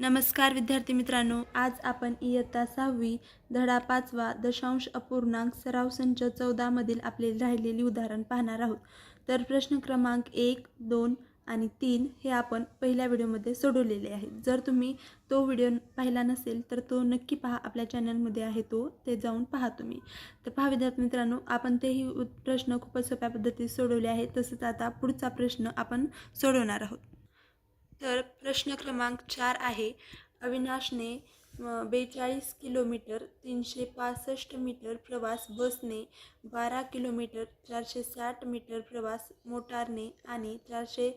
नमस्कार विद्यार्थी मित्रांनो आज आपण इयत्ता सहावी धडा पाचवा दशांश अपूर्णांक सराव संच चौदामधील आपले राहिलेली उदाहरण पाहणार आहोत. तर प्रश्न क्रमांक एक दोन आणि तीन हे आपण पहिल्या व्हिडिओमध्ये सोडवलेले आहेत. जर तुम्ही तो व्हिडिओ पाहिला नसेल तर तो नक्की पहा. आपल्या चॅनलमध्ये आहे तो ते जाऊन पहा तुम्ही. तर पहा विद्यार्थी मित्रांनो आपण तेही प्रश्न खूपच सोप्या पद्धतीत सोडवले आहेत. तसंच आता पुढचा प्रश्न आपण सोडवणार आहोत. तर प्रश्न क्रमांक चार आहे. अविनाशने बेचाळीस किलोमीटर तीनशे पासष्ट मीटर प्रवास बसने बारा किलोमीटर चारशे साठ मीटर प्रवास मोटारने आणि चारशे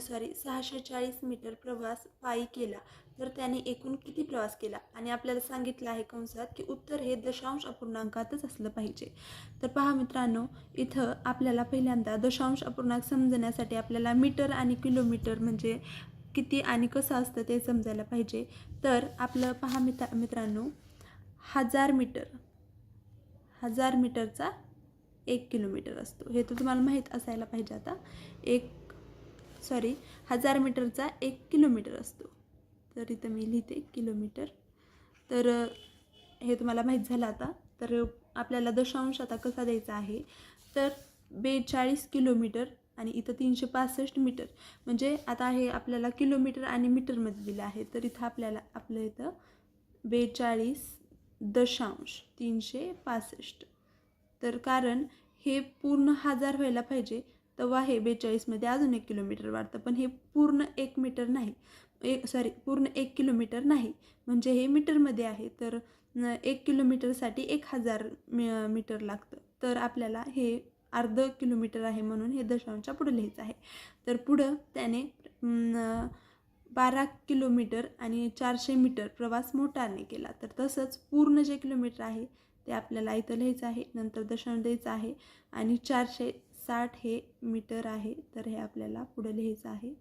सॉरी सहाशे चाळीस मीटर प्रवास पायी केला. तर त्याने एकूण किती प्रवास केला? आणि आपल्याला सांगितलं आहे कंसात की उत्तर हे दशांश अपूर्णांकातच असलं पाहिजे. तर पहा मित्रांनो इथं आपल्याला पहिल्यांदा दशांश अपूर्णांक समजण्यासाठी आपल्याला मीटर आणि किलोमीटर म्हणजे किती आणि कसं असतं ते समजायला पाहिजे. तर आपलं पहा मित्र मित्रांनो हजार मीटर हजार मीटरचा एक किलोमीटर असतो. हे तर तुम्हाला माहीत असायला पाहिजे आता. एक सॉरी हजार मीटरचा एक किलोमीटर असतो. तर इथं मी लिहिते किलोमीटर. तर हे तुम्हाला माहीत झालं आता. तर आपल्याला दशांश आता कसा द्यायचा आहे? तर बेचाळीस किलोमीटर आणि इथं तीनशे पासष्ट मीटर. म्हणजे आता हे आपल्याला किलोमीटर आणि मीटरमध्ये दिलं आहे. तर इथं आपल्याला आपलं इथं बेचाळीस दशांश तीनशे पासष्ट. तर कारण हे पूर्ण हजार व्हायला पाहिजे तेव्हा हे बेचाळीसमध्ये अजून एक किलोमीटर वाढतं. पण हे पूर्ण एक मीटर नाही. एक सॉरी पूर्ण एक किलोमीटर नाही. म्हणजे हे मीटरमध्ये आहे. तर एक किलोमीटरसाठी एक हजार मी मीटर लागतं. तर आपल्याला हे अर्ध किलोमीटर आहे म्हणून हे दशांशच्या पुढं लिहायचं आहे. तर पुढं त्याने बारा किलोमीटर आणि चारशे मीटर प्रवास मोटारने केला. तर तसंच पूर्ण जे किलोमीटर आहे ते आपल्याला इथं लिहायचं आहे नंतर दशांश द्यायचं आहे आणि चारशे साठ हे मीटर आहे तर हे आपल्याला पुढं लिहायचं आहे.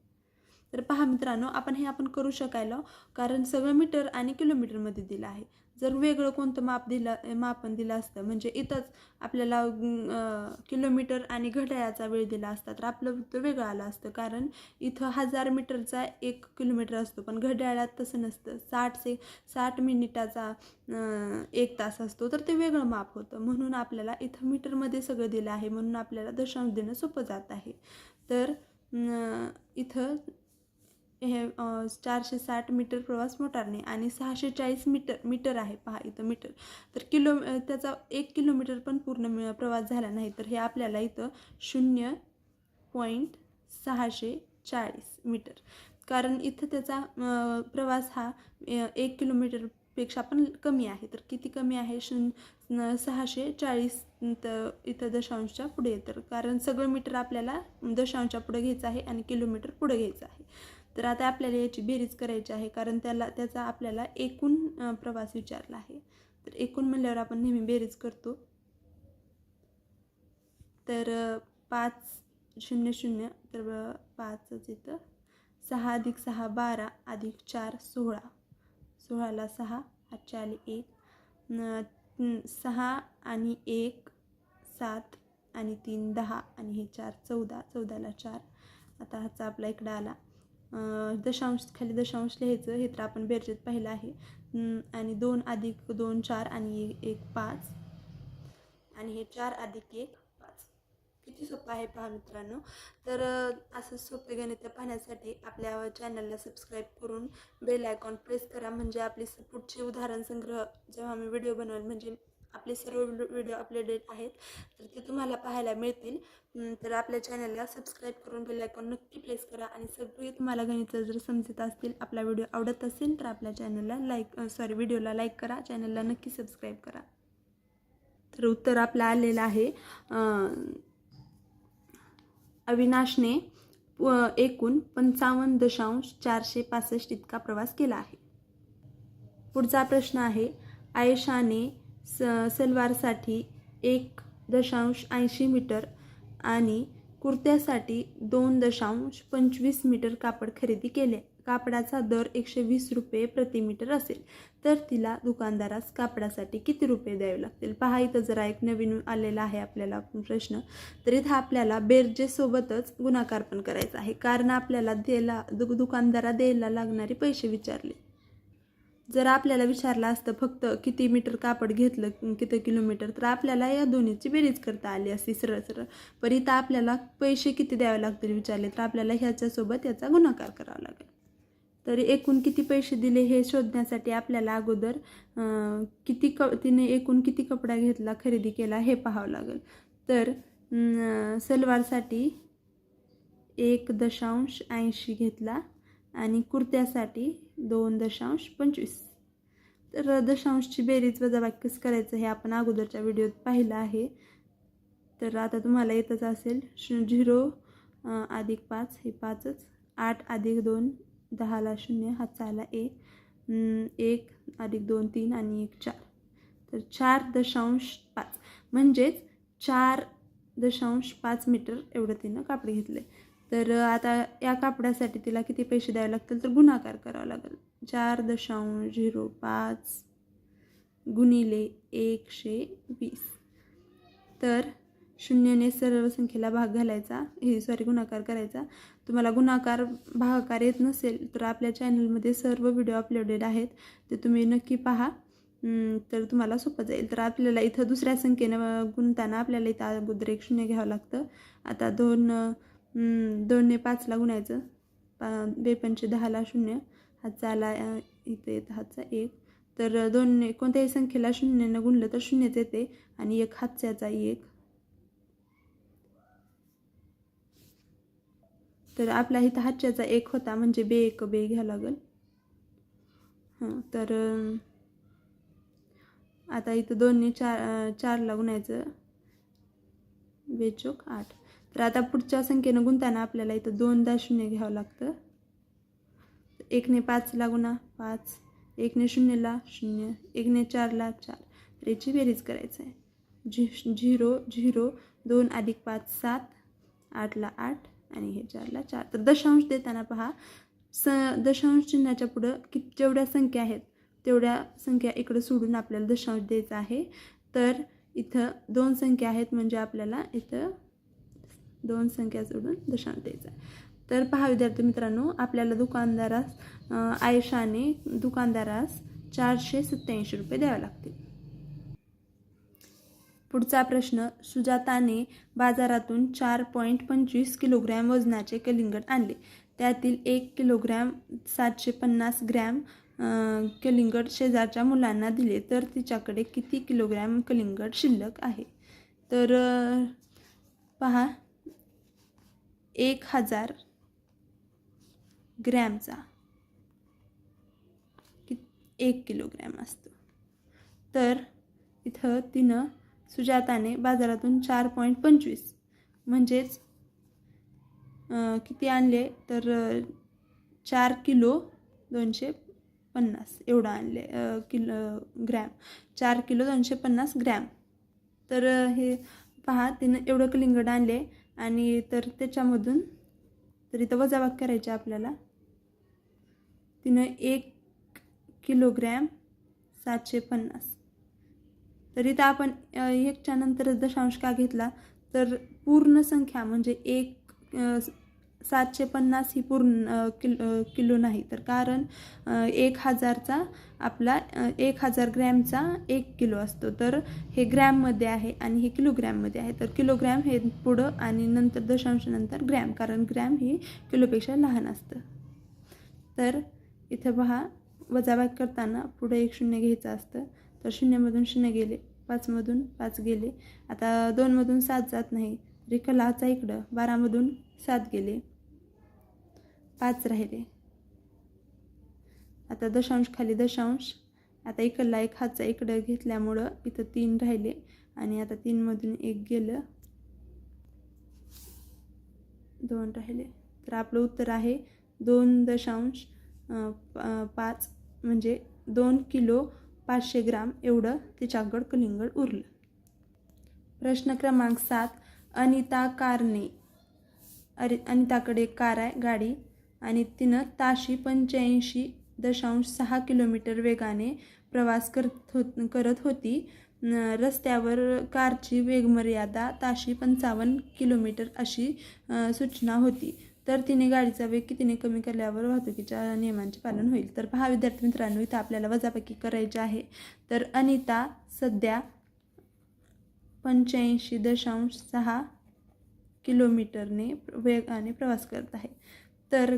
तर पहा मित्रांनो आपण हे आपण करू शकायला कारण सगळं मीटर आणि किलोमीटरमध्ये दिलं आहे. जर वेगळं कोणतं माप दिलं मापन दिलं असतं म्हणजे इथंच आपल्याला किलोमीटर आणि घड्याळाचा वेळ दिला असता तर आपलं उत्तर वेगळं आलं असतं. कारण इथं हजार मीटरचा एक किलोमीटर असतो पण घड्याळात तसं नसतं. साठ से साठ मिनिटाचा एक तास असतो तर ते वेगळं माप होतं. म्हणून आपल्याला इथं मीटरमध्ये सगळं दिलं आहे म्हणून आपल्याला दशांश देणं सोपं जात आहे. तर इथं हे चारशे साठ मीटर प्रवास मोटारने आणि सहाशे चाळीस मीटर मीटर आहे. पहा इथं मीटर. तर किलो त्याचा एक किलोमीटर पण पूर्ण मि- प्रवास झाला नाही. तर हे आपल्याला इथं शून्य पॉईंट सहाशे चाळीस मीटर. कारण इथं त्याचा प्रवास हा एक किलोमीटरपेक्षा पण कमी आहे. तर किती कमी आहे? शून्य सहाशे चाळीस तर इथं दशांशच्या पुढे. येतं कारण सगळं मीटर आपल्याला दशांशच्या पुढे घ्यायचं आहे आणि किलोमीटर पुढे घ्यायचं आहे. तर आता आपल्याला याची बेरीज करायची आहे कारण त्याला त्याचा आपल्याला एकूण प्रवास विचारला आहे. तर एकूण म्हणल्यावर आपण नेहमी बेरीज करतो. तर पाच शून्य शून्य तर पाचच इथं. सहा अधिक सहा बारा अधिक चार सोळा. सोळाला सहा आजच्या आले एक. सहा आणि एक सात आणि तीन दहा आणि हे चार चौदा. चौदाला चार. आता ह्याचा आपला इकडं आला. दशांश खाली दशांश लिहायचं हे तर आपण बेरजेत पाहिलं आहे. आणि दोन अधिक दोन चार आणि एक- एक पाच. आणि हे चार अधिक एक पाच. किती सोपं आहे पहा मित्रांनो. तर असं सोपे गणित पाहण्यासाठी आपल्या चॅनलला सबस्क्राईब करून बेल आयकॉन प्रेस करा. म्हणजे आपले स- पुढचे उदाहरण संग्रह जेव्हा मी व्हिडिओ बनवेल म्हणजे आपले सर्व व्हिडिओ अपलोडेड आहेत तर ते तुम्हाला पाहायला मिळतील. तर आपल्या चॅनलला सबस्क्राईब करून बेलायकॉन नक्की प्लेस करा आणि सगळे तुम्हाला गणित जर समजत असतील आपला व्हिडिओ आवडत असेल तर आपल्या चॅनलला लाईक सॉरी व्हिडिओला लाईक करा चॅनलला नक्की सबस्क्राईब करा. तर उत्तर आपलं आलेलं आहे अविनाशने एकूण पंचावन्न दशांश चारशे पासष्ट इतका प्रवास केला आहे. पुढचा प्रश्न आहे आयशाने स सलवारसाठी एक दशांश ऐंशी मीटर आणि कुर्त्यासाठी दोन दशांश पंचवीस मीटर कापड खरेदी केले. कापडाचा दर एकशे वीस रुपये प्रति मीटर असेल. तर तिला दुकानदारास कापडासाठी किती रुपये द्यावे लागतील? पहा इथं जरा एक नवीन आलेला आहे आपल्याला प्रश्न. तर इथं आपल्याला बेरजेसोबतच गुणाकार पण करायचा आहे. कारण आपल्याला द्यायला दु दुकानदारा द्यायला लागणारे पैसे विचारले. जर आपल्याला विचारलं असतं फक्त किती मीटर कापड घेतलं किती किलोमीटर तर आपल्याला या दोन्हीची बेरीज करता आली असती सरळ सरळ. पण इथं आपल्याला पैसे किती द्यावे लागतील विचारले तर आपल्याला ह्याच्यासोबत याचा गुणाकार करावा लागेल. तर एकूण किती पैसे दिले हे शोधण्यासाठी आपल्याला अगोदर किती क तिने एकूण किती कपडा घेतला खरेदी केला हे पाहावं लागेल. तर सलवारसाठी एक दशांश ऐंशी घेतला. आणि कुर्त्यासाठी दोन दशांश पंचवीस. तर दशांशची बेरीज वजाबाकी कसं करायचं हे आपण अगोदरच्या व्हिडिओत पाहिलं आहे. तर आता तुम्हाला येतच असेल शु झिरो अधिक पाच हे पाचच आठ अधिक दोन दहाला शून्य हा आला एक एक अधिक दोन तीन आणि एक चार. तर चार दशांश पाच. म्हणजेच चार दशांश पाच मीटर एवढं तिनं कापड घेतलं तर आता या कापडासाठी तिला किती पैसे द्यावे लागतील तर गुणाकार करावा लागेल. चार दशांश झिरो पाच गुणिले एकशे वीस. तर शून्यने सर्व संख्येला भाग घालायचा. हे सॉरी गुणाकार करायचा. तुम्हाला गुणाकार भागाकार येत नसेल तर आपल्या चॅनलमध्ये सर्व व्हिडिओ अपलोडेड आहेत. ते तुम्ही नक्की पहा. तर तुम्हाला सोपं जाईल. तर आपल्याला इथं दुसऱ्या संख्येनं गुणताना आपल्याला इथं अगोदर एक शून्य घ्यावं लागतं. आता दोन दोनने पाचला गुणायचं. पा बेपंचे दहाला शून्य. हातचा आला इथे इथं येतं हातचा एक. तर दोनने कोणत्याही संख्येला शून्यनं गुणलं तर शून्यच येते आणि एक हातच्याचा एक. तर आपला इथं हातच्याचा एक होता म्हणजे बे एक बे घ्यावं लागेल. हां तर आता इथं दोनने चार चारला गुणायचं. बेचोक आठ. तर आता पुढच्या संख्येनं गुंताना आपल्याला इथं दोनदा शून्य घ्यावं लागतं. एकने पाचला गुणा पाच. एकने शून्यला शून्य. एकने चारला चार. तर याची बेरीज करायचं आहे. झि झिरो झिरो दोन अधिक पाच सात. आठला आठ आणि हे चारला चार. तर दशांश देताना पहा. स दशांश चिन्हाच्या पुढं कि जेवढ्या संख्या आहेत तेवढ्या संख्या इकडं सोडून आपल्याला दशांश द्यायचा आहे. तर इथं दोन संख्या आहेत म्हणजे आपल्याला इथं दोन संख्या सोडून दशांश द्यायचा आहे. तर पहा विद्यार्थी मित्रांनो आपल्याला दुकानदारास आयुष्याने आयशाने दुकानदारास चारशे सत्याऐंशी रुपये द्यावे लागतील. पुढचा प्रश्न सुजाताने बाजारातून चार पॉईंट पंचवीस किलोग्रॅम वजनाचे कलिंगड आणले. त्यातील एक किलोग्रॅम सातशे पन्नास ग्रॅम कलिंगड शेजारच्या मुलांना दिले. तर तिच्याकडे किती किलोग्रॅम कलिंगड शिल्लक आहे? तर पहा एक हजार ग्रॅमचा. कि एक किलोग्रॅम असतो. तर इथं तिनं सुजाताने बाजारातून चार पॉईंट पंचवीस. म्हणजेच किती आणले? तर चार किलो दोनशे पन्नास. एवढं आणले किलो ग्रॅम. चार किलो दोनशे पन्नास ग्रॅम. तर हे पहा तिनं एवढं कलिंगड आणले. आणि तर त्याच्यामधून तर इथं वजाबाग करायची आपल्याला. तिनं एक किलोग्रॅम सातशे पन्नास. तर इथं आपण अ, एकच्या नंतरच दशांश का घेतला? तर पूर्ण संख्या म्हणजे एक सातशे पन्नास ही पूर्ण किल किलो नाही. तर कारण एक हजारचा आपला एक हजार ग्रॅमचा एक किलो असतो. तर हे ग्रॅममध्ये आहे आणि हे किलोग्रॅममध्ये आहे. तर किलोग्रॅम हे पुढं आणि नंतर दशांशनंतर ग्रॅम. कारण ग्रॅम ही किलोपेक्षा लहान असतं. तर इथं पहा वजाबाग करताना पुढं एक शून्य घ्यायचं असतं. तर शून्यमधून शून्य गेले पाचमधून पाच गेले. आता दोनमधून सात जात नाही. रिकलाचा इकडं बारामधून सात गेले. पाच राहिले. आता दशांश खाली दशांश. आता इकडला एक हातचा इकडं घेतल्यामुळं इथं तीन राहिले आणि आता तीनमधून एक गेलं. दोन राहिले. तर आपलं उत्तर आहे दोन दशांश प- पाच म्हणजे दोन किलो पाचशे ग्राम एवढं तिच्याकड कलिंगड उरलं. प्रश्न क्रमांक सात अनिता कारने अरे अनिताकडे कार आहे गाडी. आणि तिनं ताशी पंच्याऐंशी दशांश सहा किलोमीटर वेगाने प्रवास करत होत करत होती. रस्त्यावर कारची वेगमर्यादा ताशी पंचावन्न किलोमीटर अशी सूचना होती. तर तिने गाडीचा वेग कितीने कमी केल्यावर वाहतुकीच्या नियमांचे पालन होईल? तर पहा विद्यार्थी मित्रांनो इथं आपल्याला वजापैकी करायची आहे. तर अनिता सध्या पंच्याऐंशी दशांश सहा किलोमीटरने वेगाने प्रवास करत आहे. तर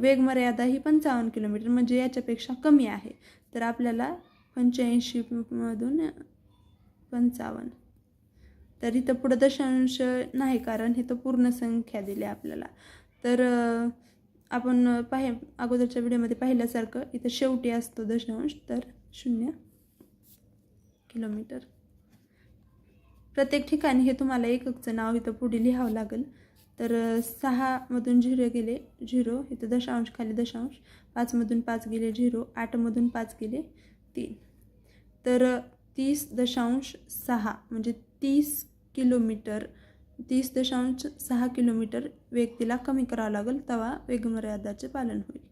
वेगमर्यादा ही पंचावन्न किलोमीटर म्हणजे याच्यापेक्षा कमी आहे. तर आपल्याला पंच्याऐंशीमधून पंचावन्न. तर इथं पुढं दशांश नाही कारण हे तर पूर्ण संख्या दिली आपल्याला. तर आपण पाहि अगोदरच्या व्हिडिओमध्ये पाहिल्यासारखं इथं शेवटी असतो दशांश तर शून्य किलोमीटर. प्रत्येक ठिकाणी हे तुम्हाला एककचं नाव इथं पुढे लिहावं लागेल. तर सहामधून झिरो गेले झिरो. इथं दशांश खाली दशांश. पाचमधून पाच गेले झिरो. आठमधून पाच गेले तीन. तर तीस दशांश सहा म्हणजे तीस किलोमीटर तीस दशांश सहा किलोमीटर वेग तिला कमी करावा लागेल तेव्हा वेगमर्यादाचे पालन होईल.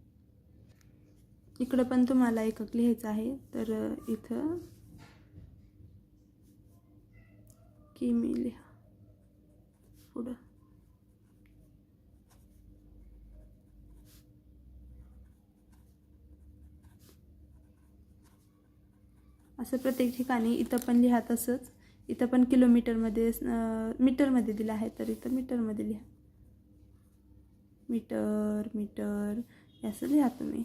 इकडं पण तुम्हाला एकक लिहायचं आहे. तर इथं किमी लिहा. पुढं. असं प्रत्येक ठिकाणी इथं पण लिहा तसंच. इथं पण किलोमीटरमध्ये मीटरमध्ये दिलं आहे तर इथं मीटरमध्ये लिहा. मीटर मीटर असं लिहा तुम्ही.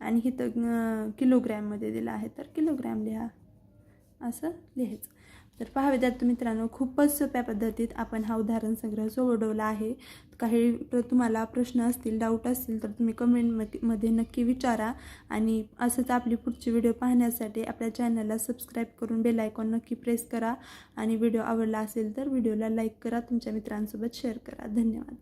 आणि इथं किलोग्रॅममध्ये दिलं आहे तर किलोग्रॅम लिहा. असं लिहायचं. तर पहा विद्यार्थी मित्रांनो खूपच सोप्या पद्धतीत आपण हा उदाहरण संग्रह सोडवला आहे. काही तुम्हाला प्रश्न असतील डाऊट असतील तर तुम्ही कमेंटमध्ये नक्की विचारा. आणि असंच आपली पुढची व्हिडिओ पाहण्यासाठी आपल्या चॅनलला सबस्क्राईब करून बेल आयकॉन नक्की प्रेस करा. आणि व्हिडिओ आवडला असेल तर व्हिडिओला लाईक करा. तुमच्या मित्रांसोबत शेअर करा. धन्यवाद.